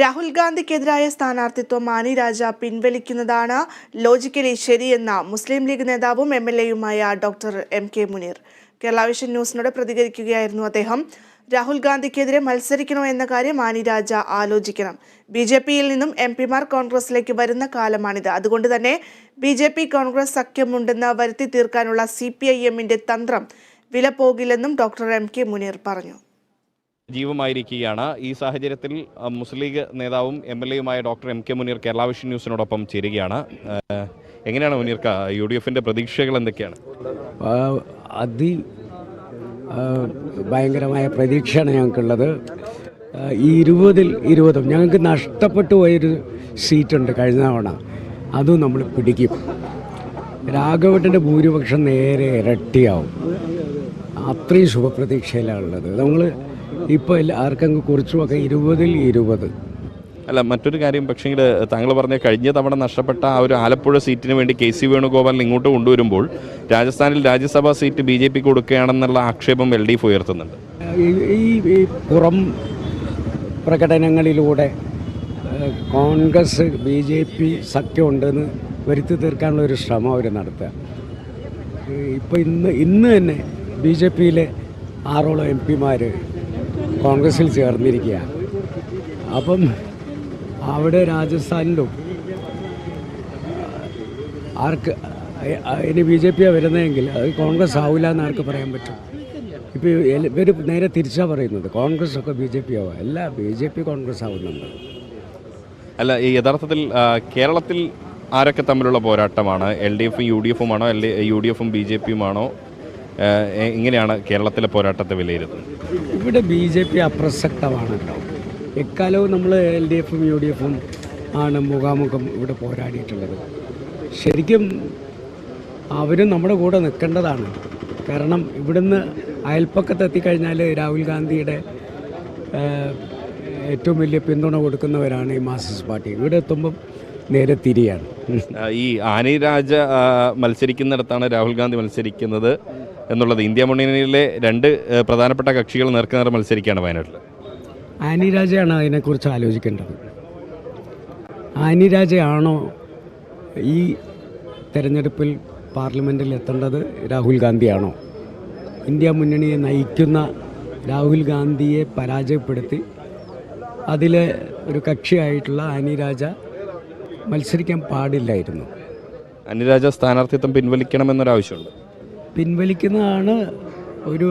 രാഹുൽ ഗാന്ധിക്കെതിരായ സ്ഥാനാർത്ഥിത്വം മാണി രാജ പിൻവലിക്കുന്നതാണ് ലോജിക്കലി ശരിയെന്ന മുസ്ലിം ലീഗ് നേതാവും M L എയുമായ doctor M K Muneer. Kerala Vision ന്യൂസിനോട് പ്രതികരിക്കുകയായിരുന്നു അദ്ദേഹം. രാഹുൽ ഗാന്ധിക്കെതിരെ മത്സരിക്കണോ എന്ന കാര്യം മാണി രാജ ആലോചിക്കണം. ബി ജെ പിയിൽ നിന്നും എം പിമാർ കോൺഗ്രസിലേക്ക് വരുന്ന കാലമാണിത്. അതുകൊണ്ട് തന്നെ ബി ജെ പി കോൺഗ്രസ് സഖ്യമുണ്ടെന്ന് വരുത്തി തീർക്കാനുള്ള സി പി ഐ എമ്മിന്റെ തന്ത്രം വില പോകില്ലെന്നും ഡോക്ടർ എം കെ മുനീർ പറഞ്ഞു. ജീവമായിരിക്കുകയാണ് ഈ സാഹചര്യത്തിൽ മുസ്ലിം ലീഗ് നേതാവും M L എയുമായ doctor M K Muneer Kerala Vision ന്യൂസിനോടൊപ്പം ചേരുകയാണ്. എങ്ങനെയാണ് മുനീർക്ക യു ഡി എഫിന്റെ പ്രതീക്ഷകൾ എന്തൊക്കെയാണ്? അതി ഭയങ്കരമായ പ്രതീക്ഷയാണ് ഞങ്ങൾക്കുള്ളത്. ഈ ഇരുപതിൽ ഇരുപതും ഞങ്ങൾക്ക് നഷ്ടപ്പെട്ടു പോയൊരു സീറ്റുണ്ട് കഴിഞ്ഞ തവണ. അതും നമ്മൾ പിടിക്കും. രാഘവട്ടന്റെ ഭൂരിപക്ഷം നേരെ ഇരട്ടിയാവും. അത്രയും ശുഭപ്രതീക്ഷയിലാണ് ഉള്ളത് നമ്മൾ ഇപ്പോൾ ആർക്കങ്ങ് കുറിച്ചുമൊക്കെ ഇരുപതിൽ ഇരുപത്. അല്ല മറ്റൊരു കാര്യം പക്ഷേങ്കിൽ താങ്കൾ പറഞ്ഞ കഴിഞ്ഞ തവണ നഷ്ടപ്പെട്ട ആ ഒരു ആലപ്പുഴ സീറ്റിന് വേണ്ടി കെ സി വേണുഗോപാലിനെ ഇങ്ങോട്ട് കൊണ്ടുവരുമ്പോൾ രാജസ്ഥാനിൽ രാജ്യസഭാ സീറ്റ് ബി ജെ പിക്ക് കൊടുക്കുകയാണെന്നുള്ള ആക്ഷേപം എൽ ഡി എഫ് ഉയർത്തുന്നുണ്ട്. ഈ പുറം പ്രകടനങ്ങളിലൂടെ കോൺഗ്രസ് ബി ജെ പി സഖ്യമുണ്ടെന്ന് വരുത്തി തീർക്കാനുള്ള ഒരു ശ്രമം അവർ നടത്തുക. ഇപ്പോൾ ഇന്ന് ഇന്ന് തന്നെ ബി ജെ പിയിലെ ആറോളം എം പിമാർ കോൺഗ്രസിൽ ചേർന്നിരിക്കുക അപ്പം അവിടെ രാജസ്ഥാനിലും ആർക്ക് ഇനി ബി ജെ പിയാണ് വരുന്നതെങ്കിൽ അത് കോൺഗ്രസ് ആവില്ല എന്ന് ആർക്ക് പറയാൻ പറ്റും? ഇപ്പോൾ ഇവർ നേരെ തിരിച്ചാണ് പറയുന്നത് കോൺഗ്രസ് ഒക്കെ ബി ജെ പി ആവുക അല്ല ബി ജെ പി കോൺഗ്രസ് ആവുന്നുണ്ട്. അല്ല ഈ യഥാർത്ഥത്തിൽ കേരളത്തിൽ ആരൊക്കെ തമ്മിലുള്ള പോരാട്ടമാണ്? എൽ ഡി എഫും യു ഡി എഫുമാണോ? എൽ യു ഡി എഫും ബി ജെ പിയും ആണോ എങ്ങനെയാണ് കേരളത്തിലെ പോരാട്ടത്തെ വിലയിരുത്തുന്നത്. ഇവിടെ ബി ജെ പി അപ്രസക്തമാണ് എക്കാലവും നമ്മൾ എൽ ഡി എഫും യു ഡി എഫും ആണ് മുഖാമുഖം ഇവിടെ പോരാടിയിട്ടുള്ളത്. ശരിക്കും അവരും നമ്മുടെ കൂടെ നിൽക്കേണ്ടതാണ്. കാരണം ഇവിടുന്ന് അയൽപ്പക്കത്ത് എത്തിക്കഴിഞ്ഞാൽ രാഹുൽ ഗാന്ധിയുടെ ഏറ്റവും വലിയ പിന്തുണ കൊടുക്കുന്നവരാണ് ഈ മാർക്സിസ്റ്റ് പാർട്ടി. ഇവിടെ എത്തുമ്പം നേരെ തിരിയാണ്. ഈ ആനി രാജ മത്സരിക്കുന്നിടത്താണ് രാഹുൽ ഗാന്ധി മത്സരിക്കുന്നത്. എന്നുള്ളത് ഇന്ത്യ മുന്നണിയിലെ രണ്ട് പ്രധാനപ്പെട്ട കക്ഷികൾ നേർക്കുനേർ മത്സരിക്കുകയാണ് വയനാട്ടിൽ. ആനി രാജയാണ് അതിനെക്കുറിച്ച് ആലോചിക്കേണ്ടത്. ആനി രാജയാണോ ഈ തെരഞ്ഞെടുപ്പിൽ പാർലമെന്റിൽ എത്തേണ്ടത് രാഹുൽ ഗാന്ധിയാണോ? ഇന്ത്യ മുന്നണിയെ നയിക്കുന്ന രാഹുൽ ഗാന്ധിയെ പരാജയപ്പെടുത്തി അതിലെ ഒരു കക്ഷിയായിട്ടുള്ള ആനി രാജ മത്സരിക്കാൻ പാടില്ലായിരുന്നു. അനിരാജ സ്ഥാനാർത്ഥിത്വം പിൻവലിക്കണമെന്നൊരാവശ്യമുണ്ട്. പിൻവലിക്കുന്നതാണ് ഒരു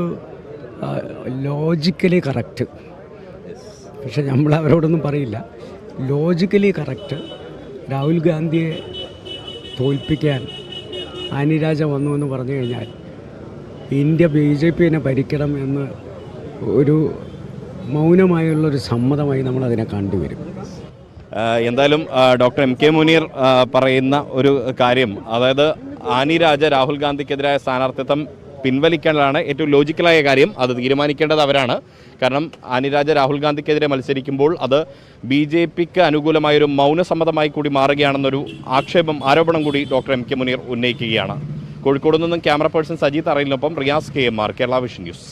ലോജിക്കലി കറക്റ്റ് പക്ഷെ നമ്മൾ അവരോടൊന്നും പറയില്ല. ലോജിക്കലി കറക്റ്റ് രാഹുൽ ഗാന്ധിയെ തോൽപ്പിക്കാൻ ആനിരാജ വന്നു എന്ന് പറഞ്ഞു കഴിഞ്ഞാൽ ഇന്ത്യ ബി ജെ പിനെ ഭരിക്കണം എന്ന് ഒരു മൗനമായുള്ളൊരു സമ്മതമായി നമ്മൾ അതിനെ കണ്ടുവരും എന്തായാലും ഡോക്ടർ എം കെ മുനീർ പറയുന്ന ഒരു കാര്യം അതായത് ആനി രാജ രാഹുൽ ഗാന്ധിക്കെതിരായ സ്ഥാനാർത്ഥിത്വം പിൻവലിക്കേണ്ടതാണ്. ഏറ്റവും ലോജിക്കലായ കാര്യം അത് തീരുമാനിക്കേണ്ടത് അവരാണ്. കാരണം ആനി രാജ രാഹുൽ ഗാന്ധിക്കെതിരെ മത്സരിക്കുമ്പോൾ അത് ബി ജെ പിക്ക് അനുകൂലമായൊരു മൗനസമ്മതമായി കൂടി മാറുകയാണെന്നൊരു ആക്ഷേപം ആരോപണം കൂടി ഡോക്ടർ എം കെ മുനീർ ഉന്നയിക്കുകയാണ്. കോഴിക്കോട് നിന്നും camera person Sajeeth അറിയിലിനൊപ്പം Riyas K M R Kerala Vision news.